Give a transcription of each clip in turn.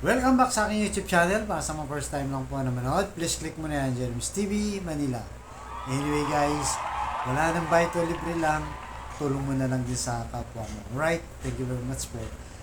Welcome back sa aking YouTube channel. Para sa mga first time lang po na manood, please click mo na yan, Jeremy's TV, Manila. Anyway guys, wala nang bayad o libre lang. Tulong mo na lang din sa kapwa mo. Right? Thank you very much po.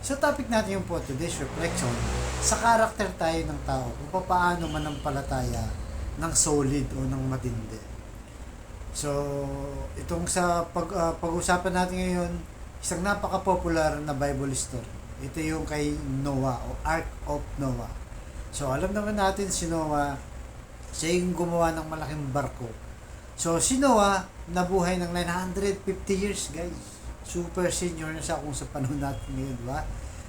So topic natin yung po today's reflection sa karakter tayo ng tao kung paano manampalataya ng solid o ng matindi. So, itong sa pag, ah, pag-usapan natin ngayon, isang napaka-popular na Bible story. Ito yung kay Noah o Ark of Noah. So, alam naman natin si Noah, siya yung gumawa ng malaking barko. So, si Noah, nabuhay ng 950 years, guys. Super senior na siya kung sa panahon natin ngayon, di ba?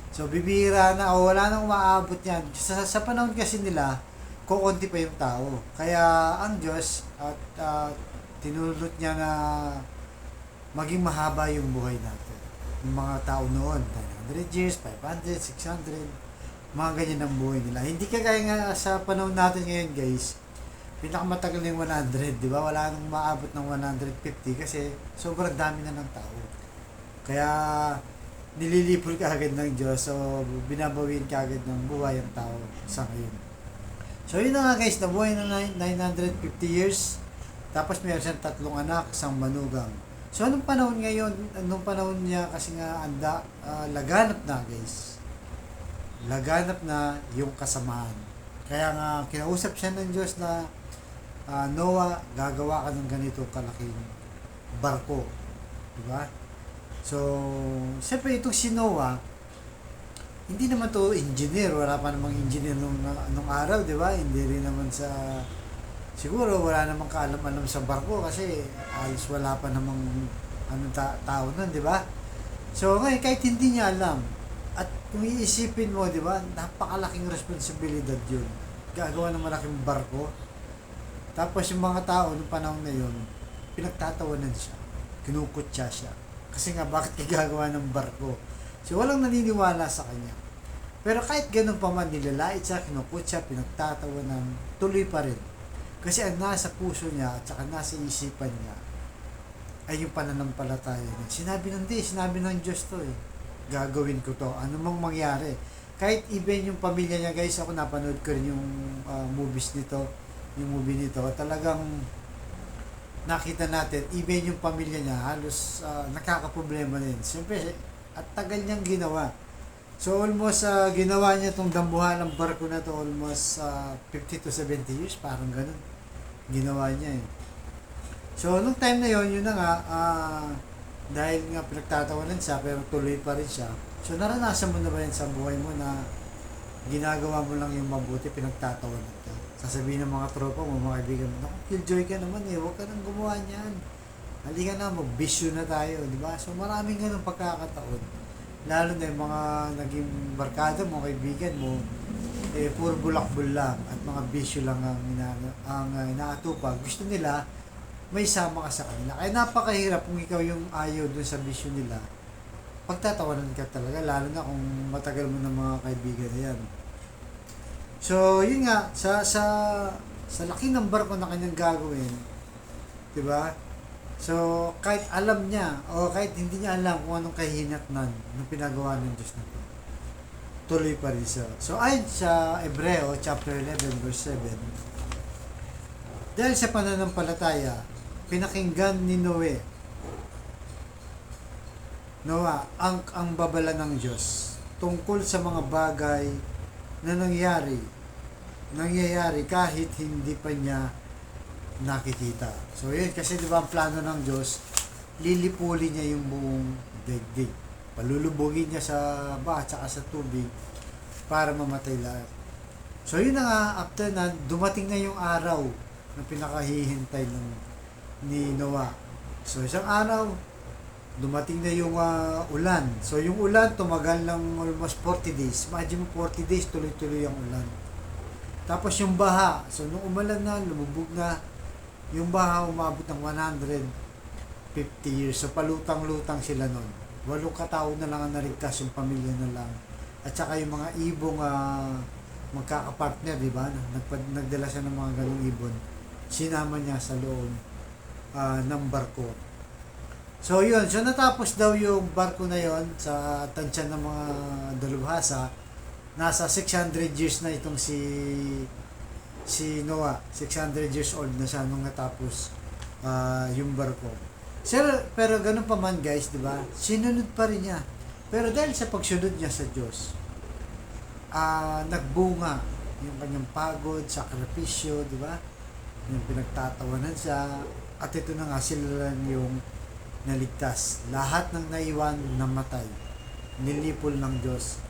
So, bibira na, o wala nang umaabot yan. Sa, sa panahon kasi nila, kukunti pa yung tao. Kaya, ang Diyos, at ah, tinulot niya na maging mahaba yung buhay natin. Yung mga tao noon, 900 years, 500, 600, mga ganyan ang buhay nila. Hindi kagaya nga sa panahon natin ngayon, guys, pinakamatagal yung 100, di ba? Wala nang maabot ng 150 kasi sobrang dami na ng tao. Kaya nililipol ka agad ng Diyos, so binabawin ka agad ng buhay ang tao sa ngayon. So yun na nga guys, nabuhay na nine- 950 years, tapos meron siyang tatlong anak, isang manugang. So anong panahon ngayon, anong panahon niya kasi nga anda, ah, laganap na guys. Laganap na yung kasamaan. Kaya nga kinausap siya ng Diyos na ah, Noah, gagawa ka ng ganito kalaking barko. Diba? So, siyempre itong si Noah, hindi naman to engineer, wala pa namang engineer nung, nung araw, di ba? Hindi rin naman sa siguro wala namang kaalam-alam sa barko kasi alos wala pa namang anong ta- tao nun, di ba? So ngayon, kahit hindi niya alam, at kung iisipin mo, di ba, napakalaking responsibilidad yun. Gagawa ng malaking barko. Tapos yung mga tao noong panahon na yun, pinagtatawanan siya. Kinukutya siya. Kasi nga, bakit gagawa ng barko? So walang naniniwala sa kanya. Pero kahit ganun pa man, nilalait siya, kinukutya, pinagtatawanan, tuloy pa rin. Kasi ang nasa puso niya at saka nasa isipan niya ay yung pananampalataya niya. Sinabi ng di, sinabi ng Diyos to eh. Gagawin ko to. Ano mang mangyari. Kahit even yung pamilya niya guys, ako napanood ko rin yung ah, movies nito, yung movie nito. Talagang nakita natin, even yung pamilya niya, halos ah, nakakaproblema din. Siyempre, at tagal niyang ginawa. So almost ah, ginawa niya itong dambuhan ng barko na to almost ah, 50 to 70 years, parang ganun. Ginawa niya eh. So nung time na yon yun na nga, ah, dahil nga pinagtatawanan siya pero tuloy pa rin siya. So naranasan mo na ba yan sa buhay mo na ginagawa mo lang yung mabuti, pinagtatawanan ka. Sasabihin ng mga tropa mo, mga kaibigan mo, naku, killjoy ka naman eh, huwag ka nang gumawa niyan. Halika na, magbisyo na tayo, di ba? So maraming ganun pagkakataon lalo na yung mga naging barkada mo, kaibigan mo, eh, puro bulakbol lang at mga bisyo lang ang, ina, ang uh, inaatupag. Gusto nila, may sama ka sa kanila. Kaya napakahirap kung ikaw yung ayaw dun sa bisyo nila. Pagtatawanan ka talaga, lalo na kung matagal mo ng mga kaibigan na yan. So, yun nga, sa, sa, sa laki ng barko na kanyang gagawin, di ba? So, kahit alam niya, o kahit hindi niya alam kung anong kahinatnan ng pinagawa ng Diyos na to, tuloy pa rin siya. So, ayon sa Ebreo, chapter 11, verse 7, dahil sa pananampalataya, pinakinggan ni Noe, Noah, ang, ang babala ng Diyos tungkol sa mga bagay na nangyari, nangyayari kahit hindi pa niya nakikita. So yun, kasi di ba ang plano ng Diyos, lilipulin niya yung buong daigdig. Palulubugin niya sa ba at saka sa tubig para mamatay lahat. So yun na nga, after na, dumating na yung araw na pinakahihintay ng ni Noah. So isang araw, dumating na yung ah, ulan. So yung ulan, tumagal ng almost 40 days. Imagine mo 40 days, tuloy-tuloy ang ulan. Tapos yung baha, so nung umalan na, lumubog na, yung baha umabot ng 150 years. So palutang-lutang sila nun. Walong katao na lang ang naligtas, yung pamilya na lang. At saka yung mga ibong uh, magkakapartner, di ba? Nagpad, nagdala siya ng mga ganong ibon. Sinama niya sa loob ah, ng barko. So yun, so natapos daw yung barko na yon sa tansya ng mga dalubhasa nasa 600 years na itong si si Noah. 600 years old na siya nung natapos ah, yung barko. Sir, pero ganun pa man guys, di ba? Sinunod pa rin niya. Pero dahil sa pagsunod niya sa Diyos, ah nagbunga yung kanyang pagod, sakripisyo, di ba? Yung pinagtatawanan siya. At ito na nga sila lang yung naligtas. Lahat ng naiwan namatay. Nilipol ng Diyos.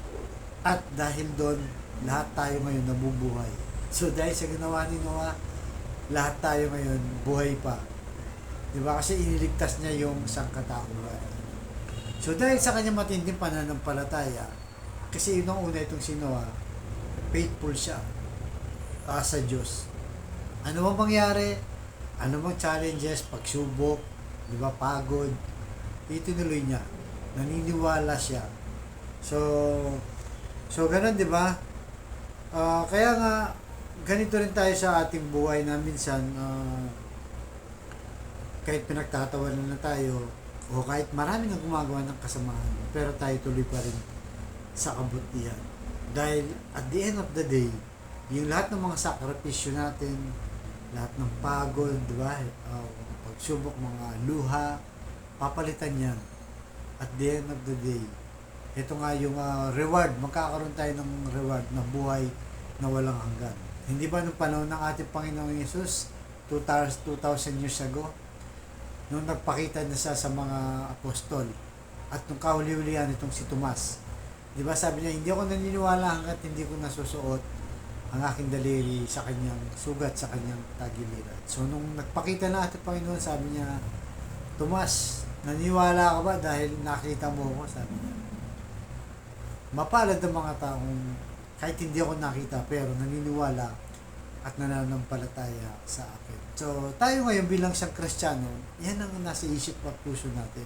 At dahil doon, lahat tayo ngayon nabubuhay. So dahil sa ginawa ni Noah, lahat tayo ngayon buhay pa. Di ba? Kasi iniligtas niya yung sangkatauhan. So dahil sa kanyang matinding pananampalataya, kasi yun ang una itong si Noah, faithful siya ah, sa Diyos. Ano bang mangyari? Ano bang challenges, pagsubok, di ba, pagod, itinuloy niya. Naniniwala siya. So, so ganun, di ba? Ah, kaya nga, ganito rin tayo sa ating buhay na minsan, ah, kahit pinagtatawanan na tayo, o kahit marami nang gumagawa ng kasamaan, pero tayo tuloy pa rin sa kabutihan. Dahil at the end of the day, yung lahat ng mga sakripisyo natin, lahat ng pagod, di ba? Uh, pagsubok, mga luha, papalitan yan. At the end of the day, ito nga yung ah, reward, magkakaroon tayo ng reward na buhay na walang hanggan. Hindi ba nung panahon ng ating Panginoong Yesus, 2,000 2,000 years ago, nung nagpakita na siya sa mga apostol, at nung kahuli-hulihan itong si Tomas, di ba sabi niya, hindi ako naniniwala hanggat hindi ko nasusuot ang aking daliri sa kanyang sugat sa kanyang tagiliran. So nung nagpakita na ating Panginoon, sabi niya, Tomas, naniwala ka ba dahil nakita mo ako? Sabi niya. Mapalad ang mga taong kahit hindi ako nakita pero naniniwala at nananampalataya sa akin. So, tayo ngayon bilang isang Kristiyano, yan ang nasa isip at puso natin.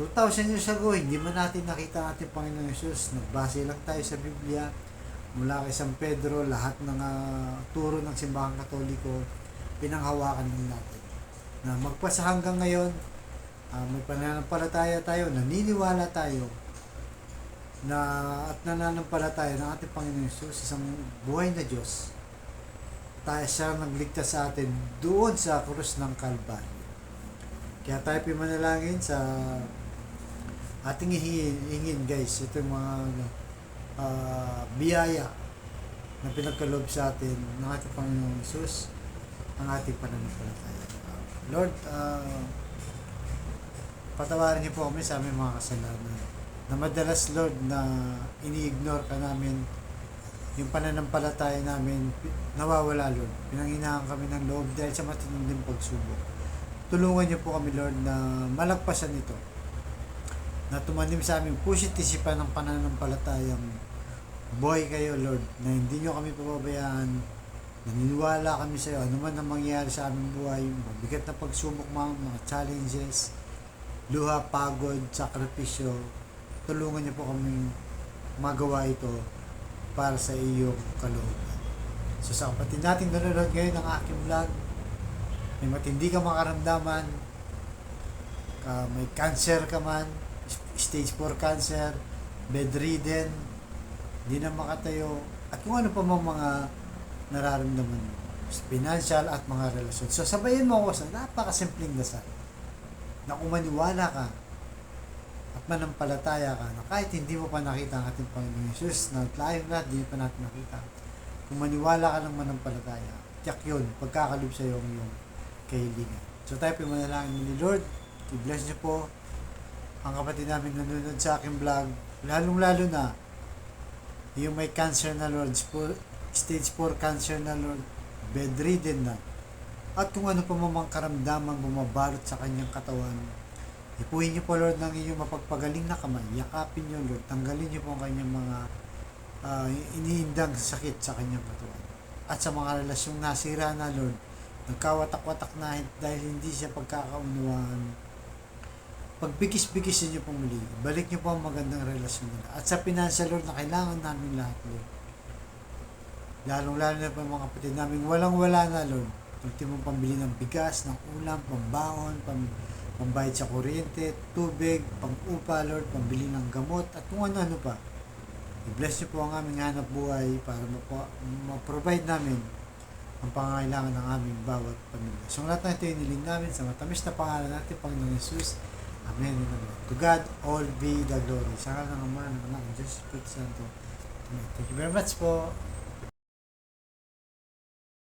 2,000 years ago, hindi man natin nakita ang ating Panginoon Yesus. Nagbase lang tayo sa Biblia. Mula kay San Pedro, lahat ng ah, turo ng simbahang katoliko, pinanghawakan din natin. Na magpasa hanggang ngayon, ah, may pananampalataya tayo, naniniwala tayo na at nananampalataya ng ating Panginoon Yesus, isang buhay na Diyos, tayo siya nagligtas sa atin doon sa krus ng Kalbaryo. Kaya tayo pimanalangin sa ating hihingin, hingin guys, ito yung mga ah, biyaya na pinagkaloob sa atin ng ating Panginoong Yesus, ang ating pananampalataya. Lord, ah, patawarin niyo po kami sa aming mga kasalanan na madalas Lord na ini-ignore ka namin. Yung pananampalataya namin nawawala Lord. Pinanginahan kami ng loob dahil sa matinding pagsubok. Tulungan niyo po kami Lord na malagpasan ito. Na tumanim sa aming pusit isipan ng pananampalatayang buhay kayo Lord na hindi niyo kami pababayaan. Naniniwala kami sa iyo ano man ang mangyayari sa aming buhay mabigat na pagsubok mga, mga challenges luha, pagod, sakripisyo tulungan niyo po kami magawa ito para sa iyong kalooban. So sa kapatid nating nanonood ngayon ng aking vlog, may matindi ka makaramdaman, ka, may cancer ka man, stage 4 cancer, bedridden, hindi na makatayo, at kung ano pa mang mga nararamdaman mo, financial at mga relasyon. So sabayin mo ako sa napakasimpleng dasal na kung ka manampalataya ka na kahit hindi mo pa nakita ang ating Panginoon Jesus na live na hindi pa natin nakita. Kung maniwala ka ng manampalataya tiyak yun pagkakalib sa iyo ang iyong kahilingan. So tayo pimanalangin mo ni Lord. I-bless niyo po. Ang kapatid namin nanonood sa aking vlog lalong lalo na yung may cancer na Lord stage 4 cancer na Lord bedridden na. At kung ano pa mamang karamdaman bumabalot sa kanyang katawan Ipuhin niyo po Lord ng inyong mapagpagaling na kamay. Yakapin niyo Lord. Tanggalin niyo po ang kanyang mga uh, iniindang sakit sa kanyang katawan. At sa mga relasyong nasira na Lord, nagkawatak-watak na dahil hindi siya pagkakaunawaan. Pagbigis-bigisin niyo po muli. Balik niyo po ang magandang relasyon nila. At sa financial Lord na kailangan namin lahat Lord. Lalong-lalo na po mga kapatid namin. Walang-wala na Lord. Ultimo pambili ng bigas, ng ulam, pambaon, pam pambayad sa kuryente, tubig, pang-upa, Lord, pambili ng gamot, at kung ano-ano pa. I-bless niyo po ang aming hanap buhay para ma-provide namin ang pangangailangan ng aming bawat pamilya. So lahat na ito iniling namin sa matamis na pangalan natin, Panginoon Jesus. Amen and amen. To God, all be the glory. Sa ng Ama, ng Anak, ng Diyos, Espiritu Santo. Amen. Thank you very much po.